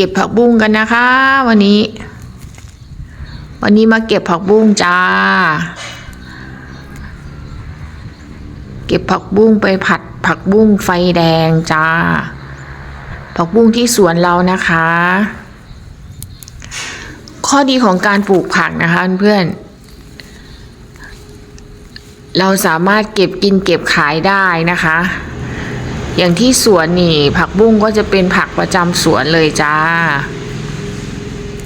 เก็บผักบุ้งกันนะคะ วันนี้ วันนี้มาเก็บผักบุ้งจ้า เก็บผักบุ้งไปผัดผักบุ้งไฟแดงจ้า ผักบุ้งที่สวนเรานะคะ ข้อดีของการปลูกผักนะคะเพื่อนเราสามารถเก็บกินเก็บขายได้นะคะ อย่างที่สวนนี่ ผักบุ้งก็จะเป็นผักประจำสวนเลยจ้า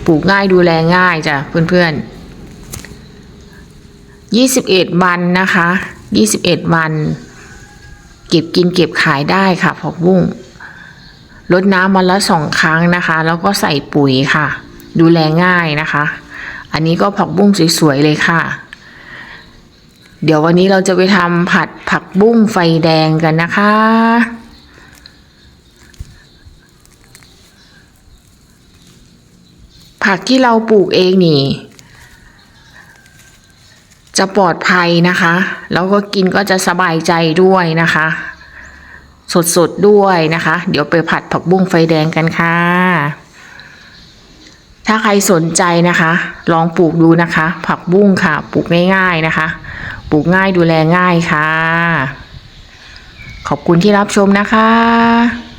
ปลูกง่ายดูแลง่ายจ้ะเพื่อนๆยี่สิบเอ็ดวันนะคะยี่สิบเอ็ดวัน เก็บกินเก็บขายได้ค่ะ ผักบุ้งรดน้ำวันละสองครั้งนะคะ แล้วก็ใส่ปุ๋ยค่ะ ดูแลง่ายนะคะ อันนี้ก็ผักบุ้งสวยๆเลยค่ะ เดี๋ยววันนี้เราจะไปทำผัดผักบุ้งไฟแดงกันนะคะ ผักที่เราปลูกเองนี่ จะปลอดภัยนะคะ แล้วก็กินก็จะสบายใจด้วยนะคะ สดๆด้วยนะคะ เดี๋ยวไปผัดผักบุ้งไฟแดงกันค่ะ ถ้าใครสนใจนะคะ ลองปลูกดูนะคะ ผักบุ้งค่ะ ปลูกง่ายๆนะคะ ปลูกง่ายดูแลง่ายค่ะ ขอบคุณที่รับชมนะคะ